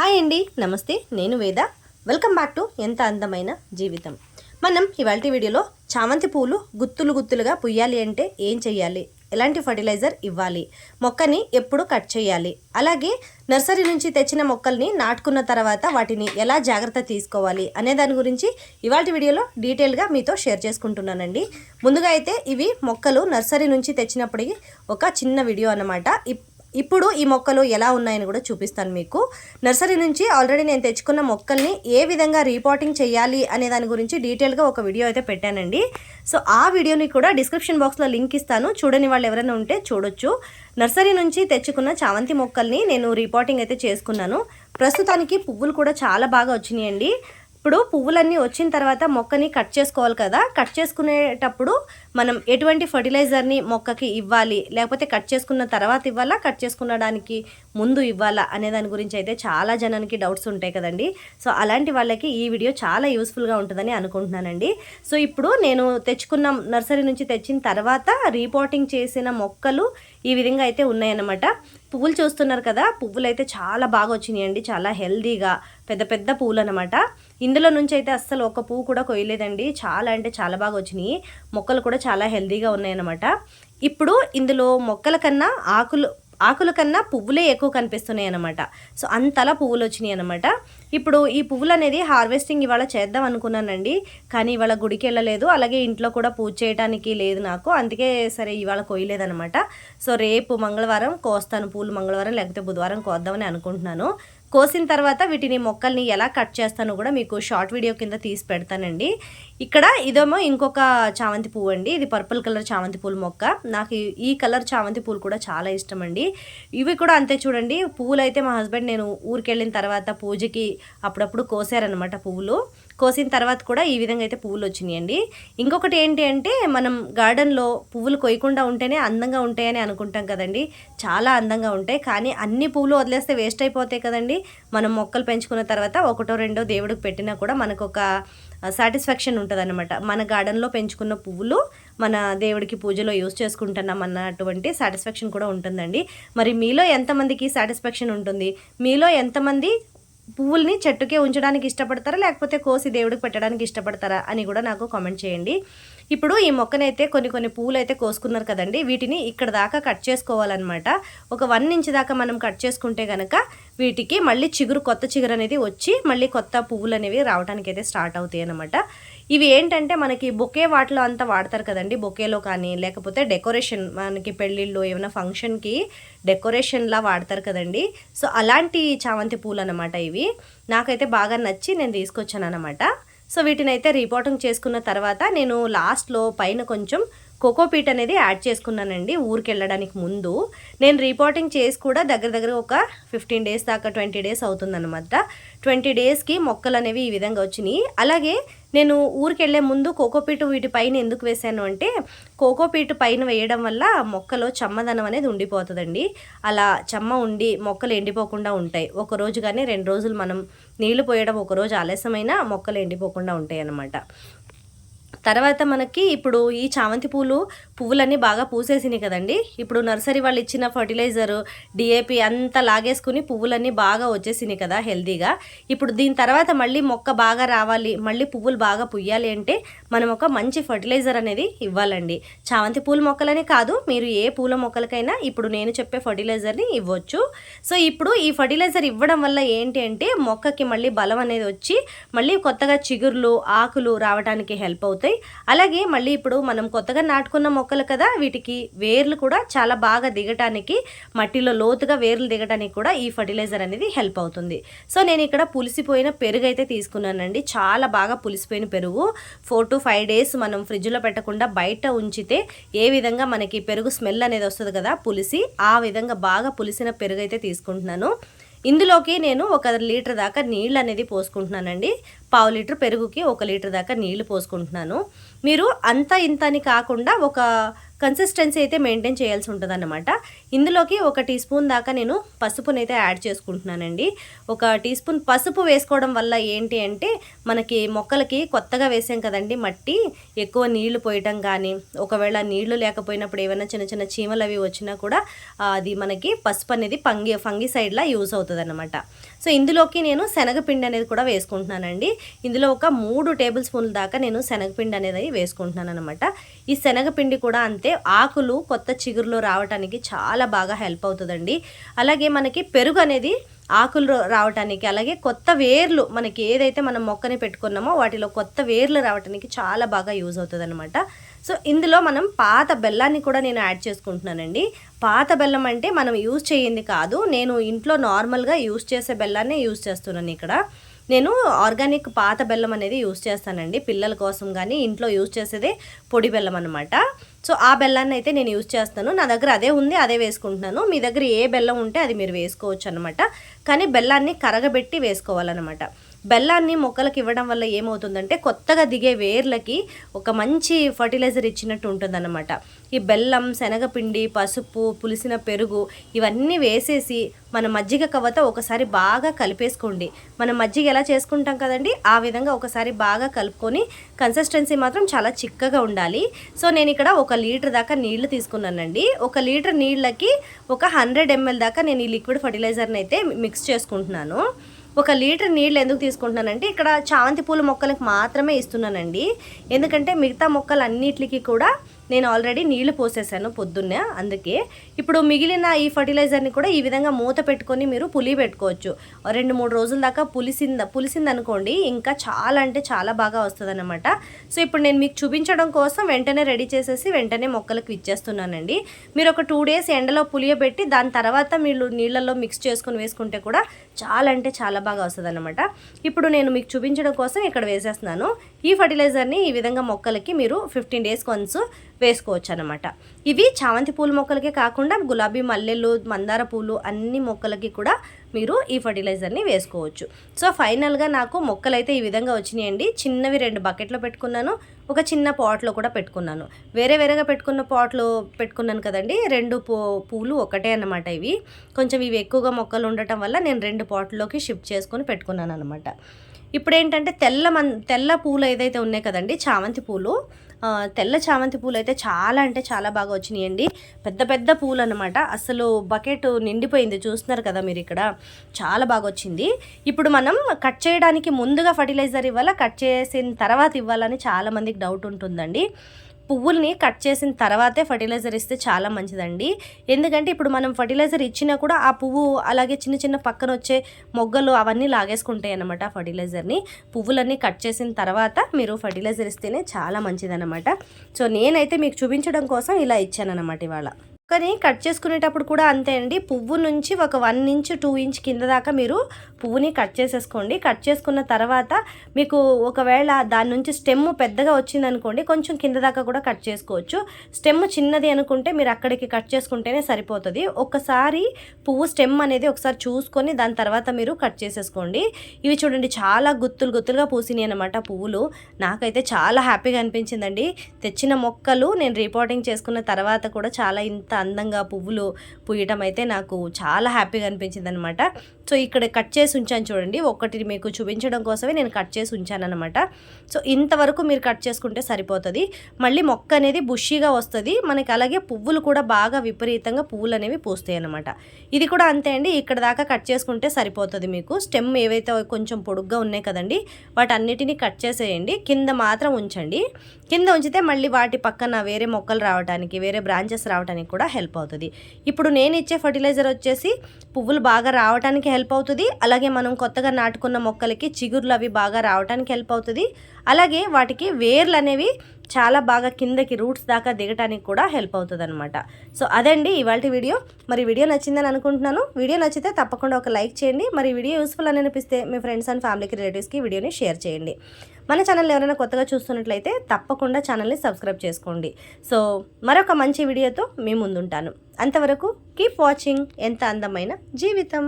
Hi అండి నమస్తే నేను వేద. వెల్కమ్ బ్యాక్ టు ఎంత అందమైన జీవితం. మనం ఇవాళ వీడియోలో చామంతి పూలు గుత్తులు గుత్తులుగా పుయ్యాలి అంటే ఏం చెయ్యాలి? ఎలాంటి ఫర్టిలైజర్ ఇవ్వాలి? మొక్కని ఎప్పుడు కట్ చేయాలి అలాగే నర్సరీ నుంచి తెచ్చిన మొక్కల్ని నాటుకున్న తర్వాత వాటిని ఎలా జాగ్రత్త తీసుకోవాలి అనే దాని గురించి ఇవాళ వీడియోలో డీటెయిల్గా మీతో షేర్ చేసుకుంటున్నానండి. ముందుగా అయితే ఇవి మొక్కలు నర్సరీ నుంచి తెచ్చినప్పటికీ ఒక చిన్న వీడియో అన్నమాట. ఇప్- ఇప్పుడు ఈ మొక్కలు ఎలా ఉన్నాయని కూడా చూపిస్తాను మీకు. నర్సరీ నుంచి ఆల్రెడీ నేను తెచ్చుకున్న మొక్కల్ని ఏ విధంగా రీపోర్టింగ్ చేయాలి అనే దాని గురించి డీటెయిల్గా ఒక వీడియో అయితే పెట్టానండి. సో ఆ వీడియోని కూడా డిస్క్రిప్షన్ బాక్స్లో లింక్ ఇస్తాను. చూడని వాళ్ళు ఎవరైనా ఉంటే చూడొచ్చు. నర్సరీ నుంచి తెచ్చుకున్న చామంతి మొక్కల్ని నేను రిపోర్టింగ్ అయితే చేసుకున్నాను. ప్రస్తుతానికి పువ్వులు కూడా చాలా బాగా వచ్చినాయండి. ఇప్పుడు పువ్వులన్నీ వచ్చిన తర్వాత మొక్కని కట్ చేసుకోవాలి కదా. కట్ చేసుకునేటప్పుడు మనం ఎటువంటి ఫర్టిలైజర్ని మొక్కకి ఇవ్వాలి లేకపోతే కట్ చేసుకున్న తర్వాత ఇవ్వాలా కట్ చేసుకునడానికి ముందు ఇవ్వాలా అనే దాని గురించి అయితే చాలా జనానికి డౌట్స్ ఉంటాయి కదండి. సో అలాంటి వాళ్ళకి ఈ వీడియో చాలా యూస్ఫుల్గా ఉంటుందని అనుకుంటున్నానండి. సో ఇప్పుడు నేను తెచ్చుకున్న నర్సరీ నుంచి తెచ్చిన తర్వాత రీపోర్టింగ్ చేసిన మొక్కలు ఈ విధంగా అయితే ఉన్నాయన్నమాట. పువ్వులు చూస్తున్నారు కదా పువ్వులు అయితే చాలా బాగా వచ్చినాయండి చాలా హెల్దీగా పెద్ద పెద్ద పువ్వులు అనమాట ఇందులో నుంచి అయితే అస్సలు ఒక పువ్వు కూడా కొయ్యలేదండి. చాలా అంటే చాలా బాగా వచ్చినాయి. మొక్కలు కూడా చాలా హెల్దీగా ఉన్నాయన్నమాట. ఇప్పుడు ఇందులో మొక్కల కన్నా ఆకులు ఆకుల కన్నా పువ్వులే ఎక్కువ కనిపిస్తున్నాయి అనమాట సో అంతలా పువ్వులు వచ్చినాయి అనమాట ఇప్పుడు ఈ పువ్వులు అనేది హార్వెస్టింగ్ ఇవాళ చేద్దాం అనుకున్నానండి. కానీ ఇవాళ గుడికి వెళ్ళలేదు. అలాగే ఇంట్లో కూడా పూజ చేయడానికి లేదు నాకు. అందుకే సరే ఇవాళ కొయ్యలేదనమాట సో రేపు మంగళవారం కోస్తాను. పూలు మంగళవారం లేకపోతే బుధవారం కోద్దామని అనుకుంటున్నాను. కోసిన తర్వాత వీటిని మొక్కల్ని ఎలా కట్ చేస్తానో కూడా మీకు షార్ట్ వీడియో కింద తీసి పెడతానండి. ఇక్కడ ఇదేమో ఇంకొక చామంతి పువ్వు అండి. ఇది పర్పుల్ కలర్ చామంతి పూల మొక్క. నాకు ఈ- కలర్ చామంతి పూలు కూడా చాలా ఇష్టం అండి ఇవి కూడా అంతే చూడండి. పువ్వులు అయితే మా హస్బెండ్ నేను ఊరికెళ్ళిన తర్వాత పూజకి అప్పుడప్పుడు కోసారనమాట పువ్వులు. కోసిన తర్వాత కూడా ఈ విధంగా అయితే పువ్వులు వచ్చినాయండి. ఇంకొకటి ఏంటి అంటే మనం గార్డెన్లో పువ్వులు కొయ్యకుండా ఉంటేనే అందంగా ఉంటాయని అనుకుంటాం కదండి. చాలా అందంగా ఉంటాయి. కానీ అన్ని పువ్వులు వదిలేస్తే వేస్ట్ అయిపోతాయి కదండి. మనం మొక్కలు పెంచుకున్న తర్వాత ఒకటో రెండో దేవుడికి పెట్టినా కూడా మనకు ఒక సాటిస్ఫాక్షన్ ఉంటుంది అనమాట మన గార్డెన్లో పెంచుకున్న పువ్వులు మన దేవుడికి పూజలో యూజ్ చేసుకుంటున్నాం అన్నటువంటి సాటిస్ఫాక్షన్ కూడా ఉంటుందండి. మరి మీలో ఎంతమందికి సాటిస్ఫాక్షన్ ఉంటుంది? మీలో ఎంతమంది పువ్వుల్ని చెట్టుకే ఉంచడానికి ఇష్టపడతారా? లేకపోతే కోసి దేవుడికి పెట్టడానికి ఇష్టపడతారా? అని కూడా నాకు కామెంట్ చేయండి. ఇప్పుడు ఈ మొక్కనైతే కొన్ని కొన్ని పువ్వులు అయితే కోసుకున్నారు కదండి. వీటిని ఇక్కడ దాకా కట్ చేసుకోవాలన్నమాట. ఒక వన్ ఇంచ్ దాకా మనం కట్ చేసుకుంటే కనుక వీటికి మళ్ళీ చిగురు కొత్త చిగురు అనేది వచ్చి మళ్ళీ కొత్త పువ్వులు అనేవి రావడానికి అయితే స్టార్ట్ అవుతాయి అనమాట ఇవి ఏంటంటే మనకి బొకే వాటిలో అంతా వాడతారు కదండి. బొకేలో కానీ లేకపోతే డెకరేషన్ మనకి పెళ్ళిళ్ళు ఏమైనా ఫంక్షన్కి డెకరేషన్లా వాడతారు కదండి. సో అలాంటి చామంతి పూలు అనమాట ఇవి. నాకైతే బాగా నచ్చి నేను తీసుకొచ్చాను అనమాట సో వీటిని అయితే రిపోర్టింగ్ చేసుకున్న తర్వాత నేను లాస్ట్లో పైన కొంచెం కోకోపీట్ అనేది యాడ్ చేసుకున్నానండి ఊరికి వెళ్ళడానికి ముందు. నేను రిపోర్టింగ్ చేసి కూడా దగ్గర దగ్గర ఒక ఫిఫ్టీన్ డేస్ దాకా ట్వంటీ డేస్ అవుతుందన్నమాట. ట్వంటీ డేస్కి మొక్కలు అనేవి ఈ విధంగా వచ్చినాయి. అలాగే నేను ఊరికి వెళ్ళే ముందు కోకోపీటు వీటి పైన ఎందుకు వేసాను అంటే కోకోపీటు పైన వేయడం వల్ల మొక్కలో చెమ్మదనం అనేది ఉండిపోతుందండి. అలా చెమ్మ ఉండి మొక్కలు ఎండిపోకుండా ఉంటాయి. ఒక రోజు కానీ రెండు రోజులు మనం నీళ్ళు పోయడం ఒక రోజు ఆలస్యమైనా మొక్కలు ఎండిపోకుండా ఉంటాయి అన్నమాట తర్వాత మనకి ఇప్పుడు ఈ చామంతి పూలు పువ్వులన్నీ బాగా పూసేసినాయి కదండి. ఇప్పుడు నర్సరీ వాళ్ళు ఇచ్చిన ఫర్టిలైజర్ డిఏపి అంతా లాగేసుకుని పువ్వులన్నీ బాగా వచ్చేసినాయి కదా హెల్తీగా ఇప్పుడు దీని తర్వాత మళ్ళీ మొక్క బాగా రావాలి మళ్ళీ పువ్వులు బాగా పుయ్యాలి అంటే మనం ఒక మంచి ఫర్టిలైజర్ అనేది ఇవ్వాలండి. చామంతి పూల మొక్కలనే కాదు మీరు ఏ పూల మొక్కలకైనా ఇప్పుడు నేను చెప్పే ఫర్టిలైజర్ని ఇవ్వచ్చు. సో ఇప్పుడు ఈ ఫర్టిలైజర్ ఇవ్వడం వల్ల ఏంటి అంటే మొక్కకి మళ్ళీ బలం అనేది వచ్చి మళ్ళీ కొత్తగా చిగుర్లు ఆకులు రావడానికి హెల్ప్ అవుతుంది. అవుతాయి అలాగే మళ్ళీ ఇప్పుడు మనం కొత్తగా నాటుకున్న మొక్కలు కదా వీటికి వేర్లు కూడా చాలా బాగా దిగటానికి మట్టిలో లోతుగా వేర్లు దిగటానికి కూడా ఈ ఫర్టిలైజర్ అనేది హెల్ప్ అవుతుంది. సో నేను ఇక్కడ పులిసిపోయిన పెరుగు అయితే తీసుకున్నానండి. చాలా బాగా పులిసిపోయిన పెరుగు. ఫోర్ టు ఫైవ్ డేస్ మనం ఫ్రిడ్జ్లో పెట్టకుండా బయట ఉంచితే ఏ విధంగా మనకి పెరుగు స్మెల్ అనేది వస్తుంది కదా పులిసి ఆ విధంగా బాగా పులిసిన పెరుగు అయితే తీసుకుంటున్నాను. ఇందులోకి నేను ఒక లీటర్ దాకా నీళ్ళు అనేది పోసుకుంటున్నానండి. పావు లీటర్ పెరుగుకి ఒక లీటర్ దాకా నీళ్ళు పోసుకుంటున్నాను. మీరు అంత ఇంత అని కాకుండా ఒక కన్సిస్టెన్సీ అయితే మెయింటైన్ చేయాల్సి ఉంటుంది అనమాట ఇందులోకి ఒక టీ స్పూన్ దాకా నేను పసుపునైతే యాడ్ చేసుకుంటున్నానండి. ఒక టీ స్పూన్ పసుపు వేసుకోవడం వల్ల ఏంటి అంటే మనకి మొక్కలకి కొత్తగా వేసాం కదండి మట్టి ఎక్కువ నీళ్ళు పోయటం కానీ ఒకవేళ నీళ్ళు లేకపోయినప్పుడు ఏమైనా చిన్న చిన్న చీమలు అవి వచ్చినా కూడా అది మనకి పసుపు అనేది పంగి ఫంగి సైడ్లా యూజ్ అవుతుంది అనమాట సో ఇందులోకి నేను శనగపిండి అనేది కూడా వేసుకుంటున్నానండి. ఇందులో ఒక మూడు టేబుల్ స్పూన్ల దాకా నేను శనగపిండి అనేది వేసుకుంటున్నాను అనమాట ఈ శనగపిండి కూడా అంతే ఆకులు కొత్త చిగురులో రావడానికి చాలా బాగా హెల్ప్ అవుతుందండి. అలాగే మనకి పెరుగు అనేది ఆకులు రావటానికి అలాగే కొత్త వేర్లు మనకి ఏదైతే మనం మొక్కని పెట్టుకున్నామో వాటిలో కొత్త వేర్లు రావడానికి చాలా బాగా యూజ్ అవుతుంది అనమాట సో ఇందులో మనం పాత బెల్లాన్ని కూడా నేను యాడ్ చేసుకుంటున్నానండి. పాత బెల్లం అంటే మనం యూజ్ చేయింది కాదు నేను ఇంట్లో నార్మల్గా యూజ్ చేసే బెల్లాన్ని యూజ్ చేస్తున్నాను ఇక్కడ. నేను ఆర్గానిక్ పాత బెల్లం అనేది యూజ్ చేస్తానండి. పిల్లల కోసం కానీ ఇంట్లో యూజ్ చేసేదే పొడి బెల్లం అనమాట సో ఆ బెల్లాన్ని అయితే నేను యూజ్ చేస్తాను. నా దగ్గర అదే ఉంది అదే వేసుకుంటున్నాను. మీ దగ్గర ఏ బెల్లం ఉంటే అది మీరు వేసుకోవచ్చు అనమాట కానీ బెల్లాన్ని కరగబెట్టి వేసుకోవాలన్నమాట. బెల్లాన్ని మొక్కలకు ఇవ్వడం వల్ల ఏమవుతుందంటే కొత్తగా దిగే వేర్లకి ఒక మంచి ఫర్టిలైజర్ ఇచ్చినట్టు ఉంటుందన్నమాట. ఈ బెల్లం శనగపిండి పసుపు పులిసిన పెరుగు ఇవన్నీ వేసేసి మన మజ్జిగ కవ్వతో ఒకసారి బాగా కలిపేసుకోండి. మనం మజ్జిగ ఎలా చేసుకుంటాం కదండి? ఆ విధంగా ఒకసారి బాగా కలుపుకొని కన్సిస్టెన్సీ మాత్రం చాలా చిక్కగా ఉండాలి. సో నేను ఇక్కడ ఒక లీటర్ దాకా నీళ్ళు తీసుకున్నానండి. ఒక లీటర్ నీళ్ళకి ఒక హండ్రెడ్ ఎంఎల్ దాకా నేను ఈ లిక్విడ్ ఫర్టిలైజర్ని అయితే మిక్స్ చేసుకుంటున్నాను. ఒక లీటర్ నీళ్ళు ఎందుకు తీసుకుంటున్నానంటే ఇక్కడ చామంతి పూల మొక్కలకు మాత్రమే ఇస్తున్నానండి. ఎందుకంటే మిగతా మొక్కలు అన్నిటికీ కూడా నేను ఆల్రెడీ నీళ్ళు పోసేసాను పొద్దున్నే అందుకే. ఇప్పుడు మిగిలిన ఈ ఫర్టిలైజర్ని కూడా ఈ విధంగా మూత పెట్టుకొని మీరు పులి పెట్టుకోవచ్చు. రెండు మూడు రోజుల దాకా పులిసింద పులిసిందనుకోండి ఇంకా చాలా అంటే చాలా బాగా వస్తుంది అనమాట సో ఇప్పుడు నేను మీకు చూపించడం కోసం వెంటనే రెడీ చేసేసి వెంటనే మొక్కలకు ఇచ్చేస్తున్నానండి మీరు ఒక టూ డేస్ ఎండలో పులియబెట్టి దాని తర్వాత మీరు నీళ్ళల్లో మిక్స్ చేసుకుని వేసుకుంటే కూడా చాలా అంటే చాలా బాగా వస్తుంది అనమాట ఇప్పుడు నేను మీకు చూపించడం కోసం ఇక్కడ వేసేస్తున్నాను. ఈ ఫర్టిలైజర్ని ఈ విధంగా మొక్కలకి మీరు ఫిఫ్టీన్ డేస్ కొన్స్ వేసుకోవచ్చు అనమాట ఇవి చామంతి పూల మొక్కలకే కాకుండా గులాబీ మల్లెలు మందార పూలు అన్ని మొక్కలకి కూడా మీరు ఈ ఫర్టిలైజర్ని వేసుకోవచ్చు. సో ఫైనల్గా నాకు మొక్కలు అయితే ఈ విధంగా వచ్చినాయండి. చిన్నవి రెండు బకెట్లో పెట్టుకున్నాను ఒక చిన్న పాట్లో కూడా పెట్టుకున్నాను. వేరే వేరేగా పెట్టుకున్న పాట్లో పెట్టుకున్నాను కదండి రెండు పూ పూలు ఒకటే అన్నమాట ఇవి. కొంచెం ఇవి ఎక్కువగా మొక్కలు ఉండటం వల్ల నేను రెండు పాట్లోకి షిఫ్ట్ చేసుకొని పెట్టుకున్నాను అనమాట ఇప్పుడు ఏంటంటే తెల్ల మన్ తెల్ల పూలు ఏదైతే ఉన్నాయి కదండి చామంతి పూలు తెల్ల చామంతి పూలు అయితే చాలా అంటే చాలా బాగా వచ్చినాయండి. పెద్ద పెద్ద పూలు అనమాట అసలు బకెట్ నిండిపోయింది. చూస్తున్నారు కదా మీరు ఇక్కడ. చాలా బాగా వచ్చింది. ఇప్పుడు మనం కట్ చేయడానికి ముందుగా ఫర్టిలైజర్ ఇవ్వాలా? కట్ చేసిన తర్వాత ఇవ్వాలని చాలామందికి డౌట్ ఉంటుందండి. పువ్వుల్ని కట్ చేసిన తర్వాతే ఫర్టిలైజర్ ఇస్తే చాలా మంచిదండి. ఎందుకంటే ఇప్పుడు మనం ఫర్టిలైజర్ ఇచ్చినా కూడా ఆ పువ్వు అలాగే చిన్న చిన్న పక్కన వచ్చే మొగ్గలు అవన్నీ లాగేసుకుంటాయి అనమాట ఫర్టిలైజర్ని. పువ్వులన్నీ కట్ చేసిన తర్వాత మీరు ఫర్టిలైజర్ ఇస్తేనే చాలా మంచిదన్నమాట. సో నేనైతే మీకు చూపించడం కోసం ఇలా ఇచ్చానమాట ఇవాళ. కానీ కట్ చేసుకునేటప్పుడు కూడా అంతే అండి. పువ్వు నుంచి ఒక వన్ ఇంచ్ టూ ఇంచ్ కింద దాకా మీరు పువ్వుని కట్ చేసేసుకోండి. కట్ చేసుకున్న తర్వాత మీకు ఒకవేళ దాని నుంచి స్టెమ్ పెద్దగా వచ్చిందనుకోండి కొంచెం కింద దాకా కూడా కట్ చేసుకోవచ్చు. స్టెమ్ చిన్నది అనుకుంటే మీరు అక్కడికి కట్ చేసుకుంటేనే సరిపోతుంది. ఒకసారి పువ్వు స్టెమ్ అనేది ఒకసారి చూసుకొని దాని తర్వాత మీరు కట్ చేసేసుకోండి. ఇవి చూడండి చాలా గుత్తులు గుత్తులుగా పూసినాయి అనమాట పువ్వులు. నాకైతే చాలా హ్యాపీగా అనిపించిందండి. తెచ్చిన మొక్కలు నేను రిపోర్టింగ్ చేసుకున్న తర్వాత కూడా చాలా ఇంత అందంగా పువ్వులు పూయటం అయితే నాకు చాలా హ్యాపీగా అనిపించింది అనమాట సో ఇక్కడ కట్ చేసి ఉంచాను చూడండి. ఒకటి మీకు చూపించడం కోసమే నేను కట్ చేసి ఉంచాను అనమాట సో ఇంతవరకు మీరు కట్ చేసుకుంటే సరిపోతుంది. మళ్ళీ మొక్క అనేది బుషీగా వస్తుంది. మనకి అలాగే పువ్వులు కూడా బాగా విపరీతంగా పువ్వులు అనేవి పూస్తాయి అనమాట ఇది కూడా అంతే అండి. ఇక్కడ దాకా కట్ చేసుకుంటే సరిపోతుంది మీకు. స్టెమ్ ఏవైతే కొంచెం పొడుగ్గా ఉన్నాయి కదండి వాటన్నిటిని కట్ చేసేయండి. కింద మాత్రం ఉంచండి. కింద ఉంచితే మళ్ళీ వాటి పక్కన వేరే మొక్కలు రావడానికి వేరే బ్రాంచెస్ రావడానికి కూడా హెల్ప్ అవుతుంది. ఇప్పుడు నేను ఇచ్చే ఫర్టిలైజర్ వచ్చేసి పువ్వులు బాగా రావడానికి హెల్ప్ అవుతుంది. అలాగే మనం కొత్తగా నాటుకున్న మొక్కలకి చిగుర్లు అవి బాగా రావడానికి హెల్ప్ అవుతుంది. అలాగే వాటికి వేర్లు అనేవి చాలా బాగా కిందకి రూట్స్ దాకా దిగటానికి కూడా హెల్ప్ అవుతుంది అనమాట సో అదండి ఇవాళ వీడియో. మరి వీడియో నచ్చిందని అనుకుంటున్నాను. వీడియో నచ్చితే తప్పకుండా ఒక లైక్ చేయండి. మరి వీడియో యూస్ఫుల్ అని అనిపిస్తే మీ ఫ్రెండ్స్ అండ్ ఫ్యామిలీకి రిలేటివ్స్కి వీడియోని షేర్ చేయండి. మన ఛానల్ ఎవరైనా కొత్తగా చూస్తున్నట్లయితే తప్పకుండా ఛానల్ని సబ్స్క్రైబ్ చేసుకోండి. సో మరొక మంచి వీడియోతో మీ ముందుంటాను. అంతవరకు కీప్ వాచింగ్. ఎంత అందమైన జీవితం.